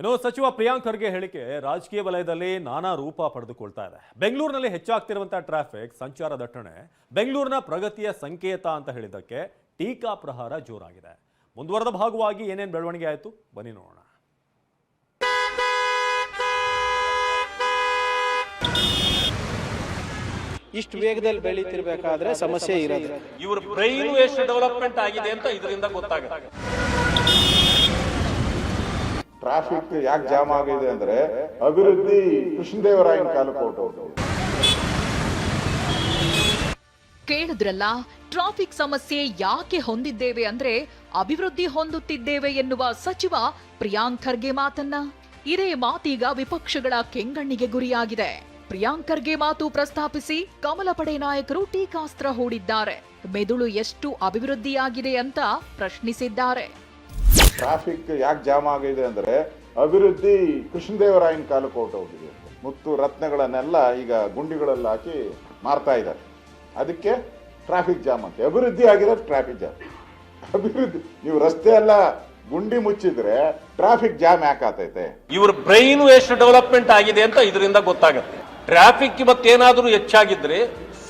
ಇನ್ನು ಸಚಿವ ಪ್ರಿಯಾಂಕ್ ಖರ್ಗೆ ಹೇಳಿಕೆ ರಾಜಕೀಯ ವಲಯದಲ್ಲಿ ನಾನಾ ರೂಪ ಪಡೆದುಕೊಳ್ತಾ ಇದೆ. ಬೆಂಗಳೂರಿನಲ್ಲಿ ಹೆಚ್ಚಾಗ್ತಿರುವಂತಹ ಟ್ರಾಫಿಕ್ ಸಂಚಾರ ದಟ್ಟಣೆ ಬೆಂಗಳೂರಿನ ಪ್ರಗತಿಯ ಸಂಕೇತ ಅಂತ ಹೇಳಿದ್ದಕ್ಕೆ ಟೀಕಾ ಪ್ರಹಾರ ಜೋರಾಗಿದೆ. ಮುಂದುವರೆದ ಭಾಗವಾಗಿ ಏನೇನು ಬೆಳವಣಿಗೆ ಆಯಿತು? ಬನ್ನಿ ನೋಡೋಣ. ಇಷ್ಟು ವೇಗದಲ್ಲಿ ಬೆಳೀತಿರ್ಬೇಕಾದ್ರೆ ಸಮಸ್ಯೆ ಇರೋದು. ಇವ್ರ ಬ್ರೈನ್ ಎಷ್ಟು ಡೆವಲಪ್ಮೆಂಟ್ ಆಗಿದೆ ಅಂತ ಇದರಿಂದ ಗೊತ್ತಾಗುತ್ತೆ. ಟ್ರಾಫಿಕ್ ಯಾಕೆ ಜಾಮ್ ಆಗಿದೆ ಅಂದ್ರೆ ಅಭಿವೃದ್ಧಿ ಕೃಷ್ಣದೇವರಾಯನ ಕಾಲಕ್ಕೆ ಕೇಳಿದ್ರಲ್ಲ ಟ್ರಾಫಿಕ್ ಸಮಸ್ಯೆ ಯಾಕೆ ಹೊಂದಿದ್ದೇವೆ ಅಂದ್ರೆ ಅಭಿವೃದ್ಧಿ ಹೊಂದುತ್ತಿದ್ದೇವೆ ಎನ್ನುವ ಸಚಿವ ಪ್ರಿಯಾಂಕ್ ಖರ್ಗೆ ಮಾತನ್ನ. ಇದೇ ಮಾತೀಗ ವಿಪಕ್ಷಗಳ ಕೆಂಗಣ್ಣಿಗೆ ಗುರಿಯಾಗಿದೆ. ಪ್ರಿಯಾಂಕ್ ಖರ್ಗೆ ಮಾತು ಪ್ರಸ್ತಾಪಿಸಿ ಕಮಲ ಪಡೆ ನಾಯಕರು ಟೀಕಾಸ್ತ್ರ ಹೂಡಿದ್ದಾರೆ. ಮೆದುಳು ಎಷ್ಟು ಅಭಿವೃದ್ಧಿಯಾಗಿದೆ ಅಂತ ಪ್ರಶ್ನಿಸಿದ್ದಾರೆ. ಟ್ರಾಫಿಕ್ ಯಾಕೆ ಜಾಮ್ ಆಗಿದೆ ಅಂದರೆ ಅಭಿವೃದ್ಧಿ ಕೃಷ್ಣದೇವರಾಯನ ಕಾಲಕ್ಕೆ ಹೊರಟೋಗಿದೆ. ಮುತ್ತು ರತ್ನಗಳನ್ನೆಲ್ಲ ಈಗ ಗುಂಡಿಗಳಲ್ಲಿ ಹಾಕಿ ಮಾರ್ತಾ ಇದ್ದಾರೆ. ಅದಕ್ಕೆ ಟ್ರಾಫಿಕ್ ಜಾಮ್ ಅಂತ. ಅಭಿವೃದ್ಧಿ ಆಗಿರೋದು ಟ್ರಾಫಿಕ್ ಜಾಮ್ ಅಭಿವೃದ್ಧಿ, ನೀವು ರಸ್ತೆ ಎಲ್ಲ ಗುಂಡಿ ಮುಚ್ಚಿದ್ರೆ ಟ್ರಾಫಿಕ್ ಜಾಮ್ ಯಾಕೆ ಆತೈತೆ ಇವ್ರ ಬ್ರೈನ್ ಎಷ್ಟು ಡೆವಲಪ್ಮೆಂಟ್ ಆಗಿದೆ ಅಂತ ಇದರಿಂದ ಗೊತ್ತಾಗುತ್ತೆ. ಟ್ರಾಫಿಕ್ ಮತ್ತೇನಾದರೂ ಹೆಚ್ಚಾಗಿದ್ರೆ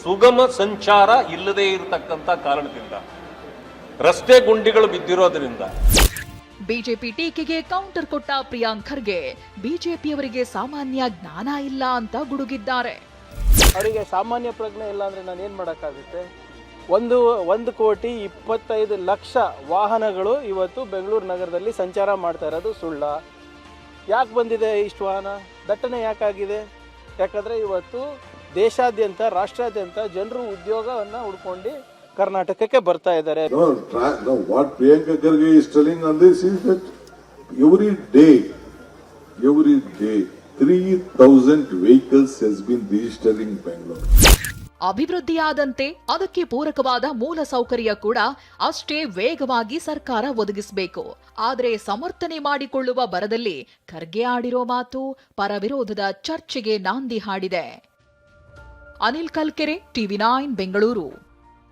ಸುಗಮ ಸಂಚಾರ ಇಲ್ಲದೆ ಇರತಕ್ಕಂತ ಕಾರಣದಿಂದ, ರಸ್ತೆ ಗುಂಡಿಗಳು ಬಿದ್ದಿರೋದ್ರಿಂದ ಬಿಜೆಪಿ ಟೀಕೆಗೆ ಕೌಂಟರ್ ಕೊಟ್ಟ ಪ್ರಿಯಾಂಕ್ ಖರ್ಗೆ, ಬಿಜೆಪಿಯವರಿಗೆ ಸಾಮಾನ್ಯ ಜ್ಞಾನ ಇಲ್ಲ ಅಂತ ಗುಡುಗಿದ್ದಾರೆ. ಅವರಿಗೆ ಸಾಮಾನ್ಯ ಪ್ರಜ್ಞೆ ಇಲ್ಲ ಅಂದ್ರೆ ನಾನು ಏನು ಮಾಡೋಕ್ಕಾಗುತ್ತೆ? ಒಂದು ಒಂದು ಕೋಟಿ ಇಪ್ಪತ್ತೈದು ಲಕ್ಷ ವಾಹನಗಳು ಇವತ್ತು ಬೆಂಗಳೂರು ನಗರದಲ್ಲಿ ಸಂಚಾರ ಮಾಡ್ತಾ ಇರೋದು ಸುಳ್ಳ. ಯಾಕೆ ಬಂದಿದೆ ಇಷ್ಟು ವಾಹನ? ದಟ್ಟಣೆ ಯಾಕಾಗಿದೆ? ಯಾಕಂದರೆ ಇವತ್ತು ದೇಶಾದ್ಯಂತ, ರಾಷ್ಟ್ರಾದ್ಯಂತ ಜನರು ಉದ್ಯೋಗವನ್ನು ಹುಡ್ಕೊಂಡು ಕರ್ನಾಟಕಕ್ಕೆ ಬರ್ತಾ ಇದ್ದಾರೆ. What Priyanka Kharge is telling on this is that every day every day three thousand vehicles three been registering Bangalore. ಅಭಿವೃದ್ಧಿಯಾದಂತೆ ಅದಕ್ಕೆ ಪೂರಕವಾದ ಮೂಲ ಸೌಕರ್ಯ ಕೂಡ ಅಷ್ಟೇ ವೇಗವಾಗಿ ಸರ್ಕಾರ ಒದಗಿಸಬೇಕು. ಆದರೆ ಸಮರ್ಥನೆ ಮಾಡಿಕೊಳ್ಳುವ ಬರದಲ್ಲಿ ಖರ್ಗೆ ಆಡಿರೋ ಮಾತು ಪರವಿರೋಧದ ಚರ್ಚೆಗೆ ನಾಂದಿ ಹಾಡಿದೆ. Anil Kalkere TV nine Bengaluru.